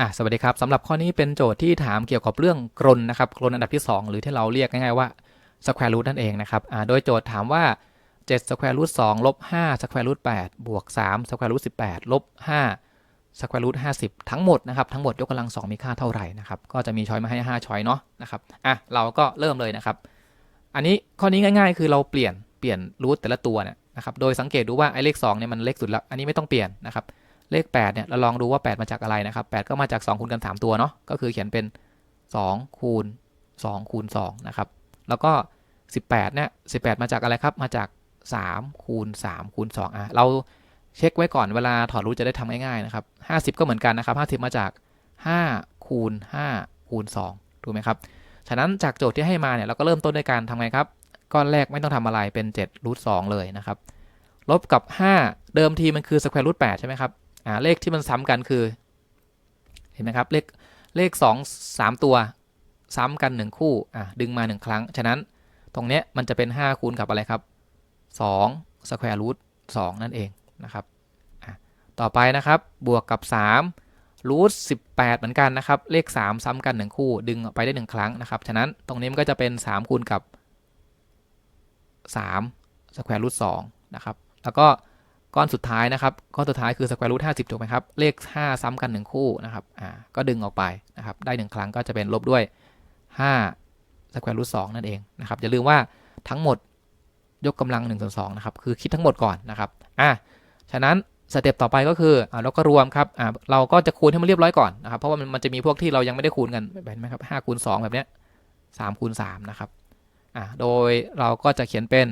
อะสวัสดีครับสำหรับข้อนี้เป็นโจทย์ที่ถามเกี่ยวกับเรื่องกรนนะครับกรนอันดับที่ 2 หรือที่เราเรียกง่ายๆว่า square root นั่นเองนะครับอ่าโดยโจทย์ถามว่า 7 square root 2ลบ5 square root 8บวก3 square root 18ลบ5 square root 50 ทั้งหมดนะครับทั้งหมดยกกำลัง 2 มีค่าเท่าไหร่นะครับก็จะมีช้อยมาให้ 5 ช้อยเนาะนะครับอะเราก็เริ่มเลยนะครับ อันนี้ข้อนี้ง่าย ๆ คือเราเปลี่ยนเปลี่ยนรูทแต่ละตัวเนี่ยนะครับโดยสังเกตดูว่าไอ้เลข2เนี่ยมันเล็กสุดแล้วอันนี้ไม่ต้องเปลี่ยนนะครับ เลข8เนี่ยเราลองดูว่า 8 มาจากอะไรนะครับ 8 ก็มาจาก2คูณกัน 3 ตัวเนาะก็คือเขียนเป็น 2 คูณ 2 คูณ2นะครับแล้วก็ 18เนี่ย18 มาจากอะไรครับมาจาก 3 คูณ 3 คูณ2อะเราเช็คไว้ก่อนเวลาถอดรูทจะได้ทำง่ายๆนะครับ50 ก็เหมือนกันนะครับ50 มาจาก 5 คูณ 5 คูณ2ถูกไหมครับฉะนั้นจากโจทย์ที่ให้มาเนี่ยเราก็เริ่มต้นด้วยการทำไงครับก้อนแรกไม่ต้องทำอะไรเป็น7รูท2เลยนะครับลบกับ 5 เดิมทีมันคือ square root 8ใช่ไหมครับ อ่าเลขที่มันซ้ำกันคือ เห็นไหมครับ เลขเลขสองสามตัว ซ้ำกัน1คู่อะดึงมา1ครั้ง ฉะนั้นตรงเนี้ยมันจะเป็น 5 คูณกับอะไรครับ2 square root 2นั่นเองนะครับอะต่อไปนะครับบวกกับ3 root 18 เหมือนกันนะครับ เลข 3 ซ้ำกัน 1 คู่ ดึงออกไปได้ 1 ครั้งนะครับ ฉะนั้นตรงนี้มันก็จะเป็น 3 คูณกับ3 square root 2นะครับ แล้วก็ ก้อนสุดท้ายนะครับ ก้อนสุดท้ายคือ square root 50ถูกไหมครับ เลข 5 ซ้ำกัน 1 คู่นะครับอ่าก็ดึงออกไปนะครับ ได้ 1 ครั้งก็จะเป็นลบด้วย5 square root 2นั่นเองนะครับ อย่าลืมว่าทั้งหมดยกกำลัง1ส่วน2นะครับ คือคิดทั้งหมดก่อนนะครับอะฉะนั้นสเต็ปต่อไปก็คืออ่าเราก็รวมครับอ่าเราก็จะคูณให้มันเรียบร้อยก่อนนะครับ เพราะว่ามันจะมีพวกที่เรายังไม่ได้คูณกันเห็นไหมครับ5คูณ2แบบเนี้ย3คูณ3นะครับอ่าโดยเราก็จะเขียนเป็น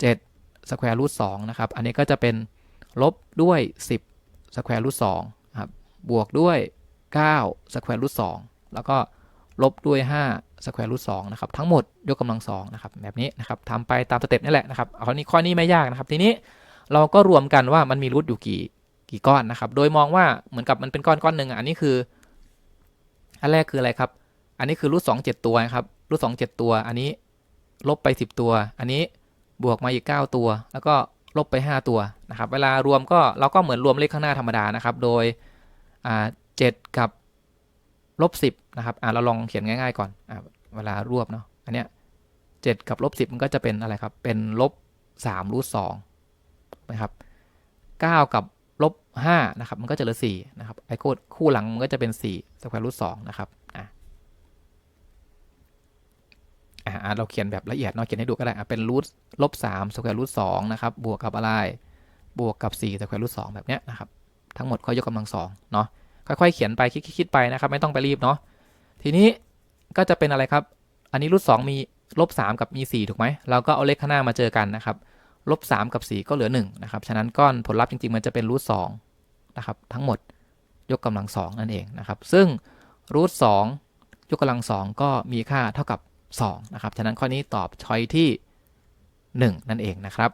7 square root 2นะครับ อันนี้ก็จะเป็นลบด้วย 10 square root 2ครับ บวกด้วย9 square root 2แล้วก็ลบด้วย5 square root 2นะครับ ทั้งหมดยกกำลัง2นะครับ แบบนี้นะครับทำไปตามสเต็ปนี่แหละนะครับข้อนี้ข้อนี้ไม่ยากนะครับ ทีนี้เราก็รวมกันว่ามันมีรูทอยู่กี่กี่ก้อนนะครับ โดยมองว่าเหมือนกับมันเป็นก้อนก้อนหนึ่งอันนี้คือ อันแรกคืออะไรครับ อันนี้คือรูทสองเจ็ดตัวครับ รูทสองเจ็ดตัว อันนี้ลบไป10ตัว อันนี้ บวกมาอีก 9 ตัว แล้วก็ลบไป 5 ตัวนะครับ เวลารวมก็เราก็เหมือนรวมเลขข้างหน้าธรรมดานะครับ โดยอ่า7กับลบ10นะครับเราลองเขียนง่ายๆก่อนอเวลารวบเนาะ อันเนี้ย7กับลบ10มันก็จะเป็นอะไรครับ เป็นลบ3รูท2นะครับ9กับลบ5นะครับ มันก็จะเหลือ4นะครับ ไอ้คู่คู่หลังมันก็จะเป็น4สแควร์รูท2นะครับ อะ อ่าเราเขียนแบบละเอียดเนาะเขียนให้ดูก็ได้อะเป็นรูทลบสามสแควร์รูทสองนะครับบวกกับอะไรบวกกับ4สแควร์รูทสองแบบเนี้ยนะครับทั้งหมดก็ยกกำลังสองเนาะค่อยๆเขียนไปคิดๆไปนะครับ ไม่ต้องไปรีบเนาะทีนี้ก็จะเป็นอะไรครับ อันนี้รูทสองมีลบสามกับมีสี่ถูกไหมเราก็เอาเลขข้างหน้ามาเจอกันนะครับลบสามกับสี่ก็เหลือหนึ่งนะครับฉะนั้นก้อนผลลัพธ์จริงๆมันจะเป็นรูทสองนะครับทั้งหมดยกกำลังสองนั่นเองนะครับ ซึ่งรูทสองยกกำลังสองก็มีค่าเท่ากับ 2 นะครับ ฉะนั้นข้อนี้ตอบช้อยที่ 1 นั่นเองนะครับ